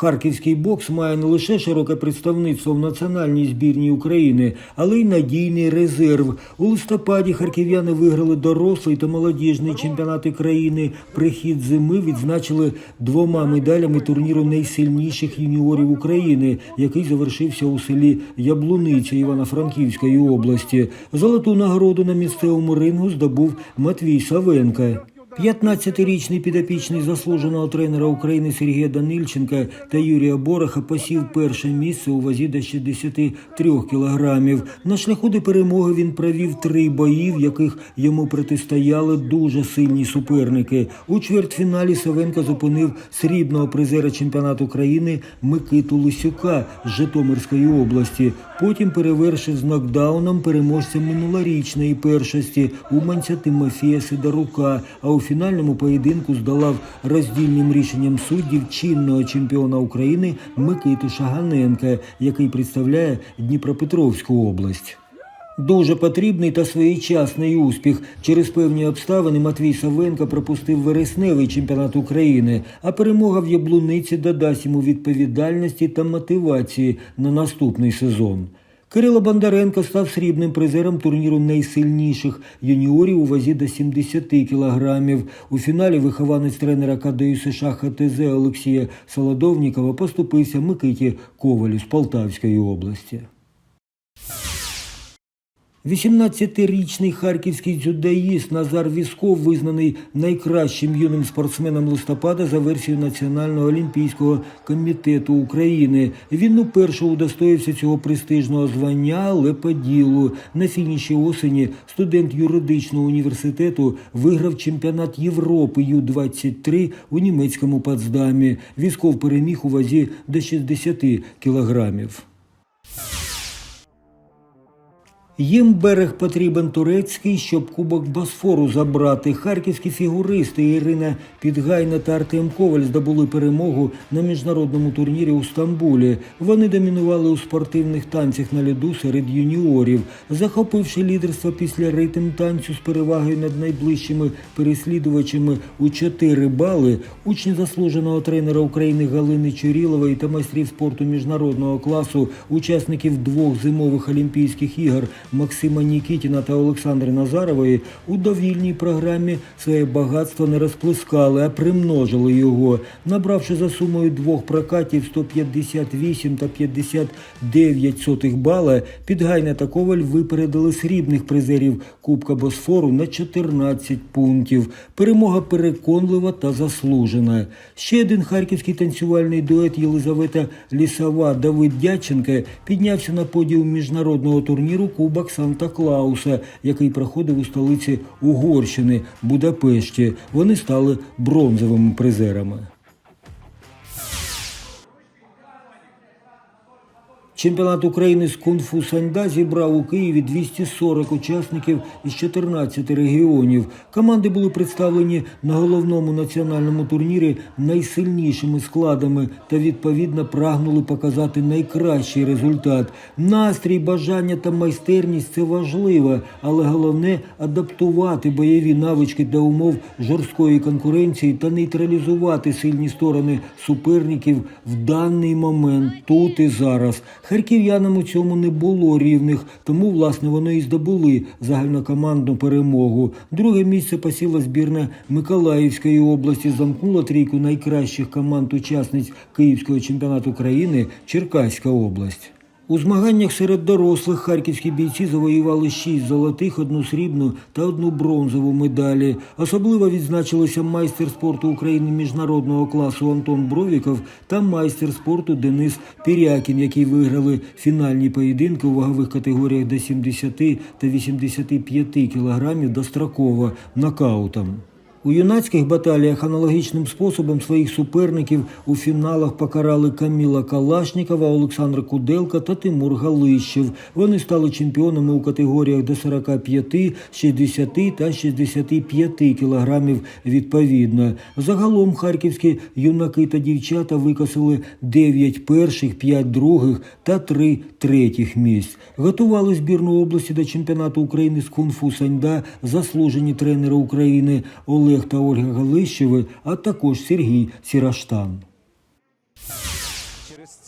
Харківський бокс має не лише широке представництво в національній збірній України, але й надійний резерв. У листопаді харків'яни виграли дорослий та молодіжний чемпіонати країни. Прихід зими відзначили двома медалями турніру найсильніших юніорів України, який завершився у селі Яблуниця Івано-Франківської області. Золоту нагороду на місцевому рингу здобув Матвій Савенка. 15-річний підопічний заслуженого тренера України Сергія Данильченка та Юрія Бороха посів перше місце у вазі до 63 кілограмів. На шляху до перемоги він провів три бої, в яких йому протистояли дуже сильні суперники. У чвертьфіналі Савенко зупинив срібного призера чемпіонату країни Микиту Лисюка з Житомирської області. Потім перевершив з нокдауном переможця минулорічної першості уманця Тимофія Сидорука. А у фінальному поєдинку здолав роздільним рішенням суддів чинного чемпіона України Микиту Шаганенка, який представляє Дніпропетровську область. Дуже потрібний та своєчасний успіх. Через певні обставини Матвій Савенко пропустив вересневий чемпіонат України, а перемога в Яблуниці додасть йому відповідальності та мотивації на наступний сезон. Кирило Бондаренко став срібним призером турніру найсильніших юніорів у вазі до 70 кілограмів. У фіналі вихованець тренера КДЮ США ХТЗ Олексія Солодовнікова поступився Микиті Ковалю з Полтавської області. 18-річний харківський дзюдоїст Назар Вісков визнаний найкращим юним спортсменом листопада за версією Національного олімпійського комітету України. Він уперше удостоївся цього престижного звання, але по ділу. На фініші осені студент юридичного університету виграв чемпіонат Європи Ю-23 у німецькому Потсдамі. Вісков переміг у вазі до 60 кілограмів. Їм берег потрібен турецький, щоб кубок Босфору забрати. Харківські фігуристи Ірина Підгайна та Артем Коваль здобули перемогу на міжнародному турнірі у Стамбулі. Вони домінували у спортивних танцях на льоду серед юніорів, захопивши лідерство після ритм танцю з перевагою над найближчими переслідувачами у 4 бали. Учні заслуженого тренера України Галини Чурілової та майстрів спорту міжнародного класу, учасників двох зимових Олімпійських ігор. Максима Нікітіна та Олександри Назарової у довільній програмі своє багатство не розплескали, а примножили його, набравши за сумою двох прокатів 158 та 59 сотих бала, Підгайна та Коваль випередили срібних призерів Кубка Босфору на 14 пунктів. Перемога переконлива та заслужена. Ще один харківський танцювальний дует Єлизавета Лісова Давид Дяченка піднявся на подіум міжнародного турніру Кубок Санта Клауса, який проходив у столиці Угорщини Будапешті. Вони стали бронзовими призерами. Чемпіонат України з кунг-фу Саньда зібрав у Києві 240 учасників із 14 регіонів. Команди були представлені на головному національному турнірі найсильнішими складами та відповідно прагнули показати найкращий результат. Настрій, бажання та майстерність це важливо, але головне адаптувати бойові навички до умов жорсткої конкуренції та нейтралізувати сильні сторони суперників в даний момент тут і зараз. Харків'янам у цьому не було рівних, тому власне вони і здобули загальнокомандну перемогу. Друге місце посіла збірна Миколаївської області, замкнула трійку найкращих команд учасниць Київського чемпіонату країни Черкаська область. У змаганнях серед дорослих харківські бійці завоювали шість золотих, одну срібну та одну бронзову медалі. Особливо відзначилися майстер спорту України міжнародного класу Антон Бровіков та майстер спорту Денис Пірякін, які виграли фінальні поєдинки у вагових категоріях до 70 та 85 кілограмів достроково нокаутом. У юнацьких баталіях аналогічним способом своїх суперників у фіналах покарали Каміла Калашнікова, Олександр Куделка та Тимур Галищев. Вони стали чемпіонами у категоріях до 45, 60 та 65 кілограмів відповідно. Загалом харківські юнаки та дівчата викосили 9 перших, 5 других та 3 третіх місць. Готували збірну області до чемпіонату України з кунг-фу Саньда заслужені тренери України Олег та Ольга Галищеви, а також Сергій Сіраштан.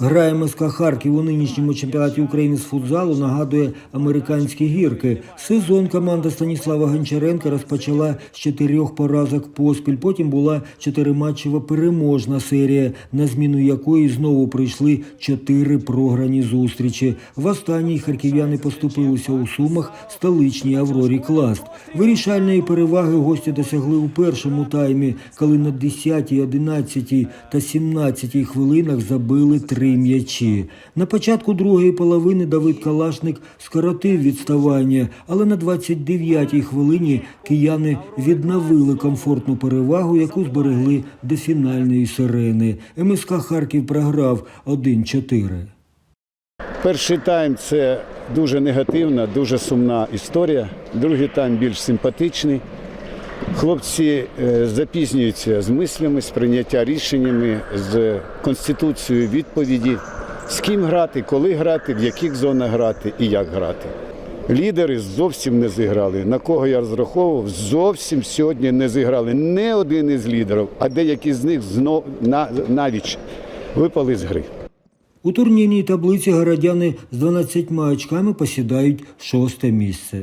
Гра МСК Харків у нинішньому чемпіонаті України з футзалу нагадує американські гірки. Сезон команда Станіслава Гончаренка розпочала з чотирьох поразок поспіль. Потім була чотириматчева переможна серія, на зміну якої знову прийшли чотири програні зустрічі. В останній харків'яни поступилися у сумах столичній Аврорі Класт. Вирішальної переваги гості досягли у першому таймі, коли на 10, 11 та 17 хвилинах забили три м'ячі. На початку другої половини Давид Калашник скоротив відставання, але на 29-й хвилині кияни відновили комфортну перевагу, яку зберегли до фінальної сирени. МСК Харків програв 1-4. Перший тайм це дуже негативна, дуже сумна історія. Другий тайм більш симпатичний. Хлопці е, запізнюються з мислями, з прийняття рішеннями, з конституцією відповіді, з ким грати, коли грати, в яких зонах грати і як грати. Лідери зовсім не зіграли. На кого я розраховував, зовсім сьогодні не зіграли. Не один із лідерів, а деякі з них знов на, навіть випали з гри. У турнірній таблиці городяни з 12 очками посідають шосте місце.